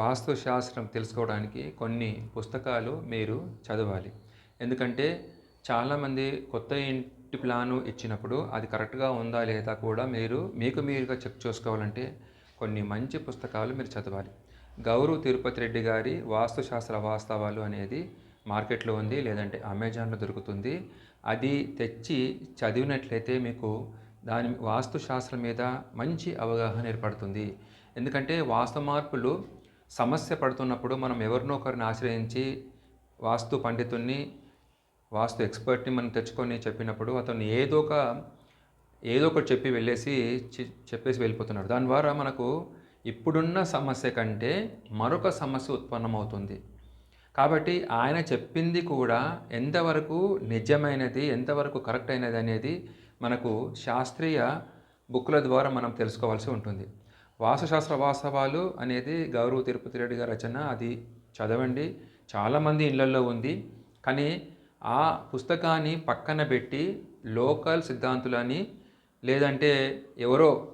వాస్తుశాస్త్రం తెలుసుకోవడానికి కొన్ని పుస్తకాలు మీరు చదవాలి. ఎందుకంటే చాలామంది కొత్త ఇంటి ప్లాను ఇచ్చినప్పుడు అది కరెక్ట్గా ఉందా లేదా కూడా మీరు మీకు మీరుగా చెక్ చేసుకోవాలంటే కొన్ని మంచి పుస్తకాలు మీరు చదవాలి. గౌరవ్ తిరుపతి రెడ్డి గారి వాస్తుశాస్త్ర వాస్తవాలు అనేది మార్కెట్లో ఉంది లేదంటే అమెజాన్లో దొరుకుతుంది. అది తెచ్చి చదివినట్లయితే మీకు దాని వాస్తుశాస్త్రం మీద మంచి అవగాహన ఏర్పడుతుంది. ఎందుకంటే వాస్తు మార్పులు సమస్య పడుతున్నప్పుడు మనం ఎవరినో ఒకరిని ఆశ్రయించి వాస్తు పండితుల్ని వాస్తు ఎక్స్పర్ట్ని మనం తెచ్చుకొని చెప్పినప్పుడు అతను ఏదో ఒక ఏదో ఒకటి చెప్పి వెళ్ళేసి చెప్పేసి వెళ్ళిపోతున్నాడు. దాని ద్వారా మనకు ఇప్పుడున్న సమస్య కంటే మరొక సమస్య ఉత్పన్నమవుతుంది. కాబట్టి ఆయన చెప్పింది కూడా ఎంతవరకు నిజమైనది ఎంతవరకు కరెక్ట్ అయినది అనేది మనకు శాస్త్రీయ బుక్ల ద్వారా మనం తెలుసుకోవాల్సి ఉంటుంది. వాస్తుశాస్త్ర వాస్తవాలు అనేది గౌరవ తిరుపతి రెడ్డి గారి రచన. అది చదవండి. చాలామంది ఇళ్ళలో ఉంది. కానీ ఆ పుస్తకాన్ని పక్కన పెట్టి లోకల్ సిద్ధాంతులని లేదంటే ఎవరో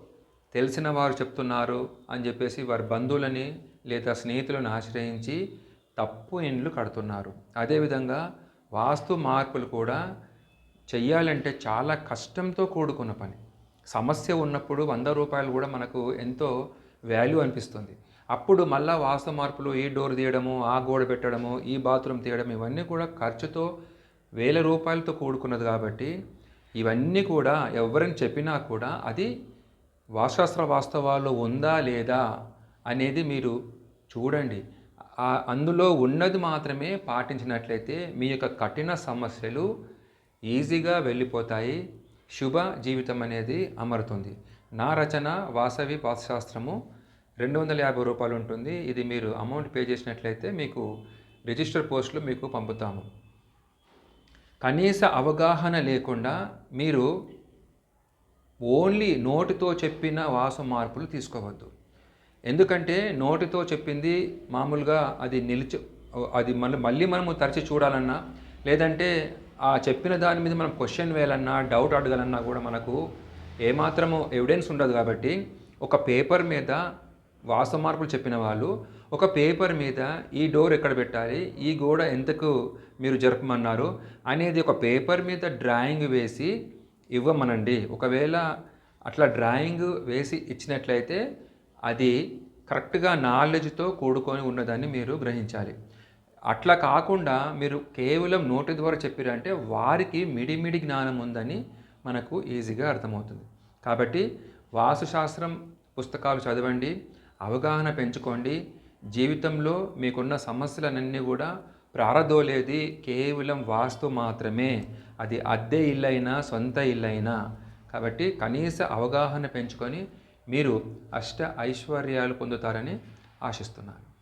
తెలిసిన వారు చెప్తున్నారు అని చెప్పేసి వారి బంధువులని లేదా స్నేహితులను ఆశ్రయించి తప్పు ఇండ్లు కడుతున్నారు. అదేవిధంగా వాస్తు మార్పులు కూడా చెయ్యాలంటే చాలా కష్టంతో కూడుకున్న పని. సమస్య ఉన్నప్పుడు వంద రూపాయలు కూడా మనకు ఎంతో వాల్యూ అనిపిస్తుంది. అప్పుడు మళ్ళా వాస్తవ మార్పులు ఈ డోర్ తీయడము ఆ గోడ పెట్టడము ఈ బాత్రూమ్ తీయడం ఇవన్నీ కూడా ఖర్చుతో వేల రూపాయలతో కూడుకున్నది కాబట్టి ఇవన్నీ కూడా ఎవరిని చెప్పినా కూడా అది వాస్తుశాస్త్ర వాస్తవాల్లో ఉందా లేదా అనేది మీరు చూడండి. అందులో ఉన్నది మాత్రమే పాటించినట్లయితే మీ యొక్క కఠిన సమస్యలు ఈజీగా వెళ్ళిపోతాయి. శుభ జీవితం అనేది అమరుతుంది. నా రచన వాసవి వాస్తుశాస్త్రము రెండు వందల యాభై రూపాయలు ఉంటుంది. ఇది మీరు అమౌంట్ పే చేసినట్లయితే మీకు రిజిస్టర్ పోస్టులు మీకు పంపుతాము. కనీస అవగాహన లేకుండా మీరు ఓన్లీ నోటితో చెప్పిన వాసు మార్పులు తీసుకోవద్దు. ఎందుకంటే నోటితో చెప్పింది మామూలుగా అది నిలిచి అది మళ్ళీ మళ్ళీ మనము తరచి చూడాలన్నా లేదంటే ఆ చెప్పిన దాని మీద మనం క్వశ్చన్ వేయాలన్నా డౌట్ అడగాలన్నా కూడా మనకు ఏమాత్రము ఎవిడెన్స్ ఉండదు కాబట్టి ఒక పేపర్ మీద వాస్తవ మార్పులు చెప్పిన వాళ్ళు ఒక పేపర్ మీద ఈ డోర్ ఎక్కడ పెట్టాలి ఈ గోడ ఎంతకు మీరు జరపమన్నారు అనేది ఒక పేపర్ మీద డ్రాయింగ్ వేసి ఇవ్వమనండి. ఒకవేళ అట్లా డ్రాయింగ్ వేసి ఇచ్చినట్లయితే అది కరెక్ట్గా నాలెడ్జ్తో కూడుకొని ఉన్నదాన్ని మీరు గ్రహించాలి. అట్లా కాకుండా మీరు కేవలం నోటి ద్వారా చెప్పారంటే వారికి మిడిమిడి జ్ఞానం ఉందని మనకు ఈజీగా అర్థమవుతుంది. కాబట్టి వాస్తుశాస్త్రం పుస్తకాలు చదవండి అవగాహన పెంచుకోండి. జీవితంలో మీకున్న సమస్యలన్నీ కూడా ప్రారదోలేది కేవలం వాస్తు మాత్రమే. అది అద్దె ఇల్లైనా సొంత ఇల్లైనా. కాబట్టి కనీస అవగాహన పెంచుకొని మీరు అష్ట ఐశ్వర్యాలు పొందుతారని ఆశిస్తున్నాను.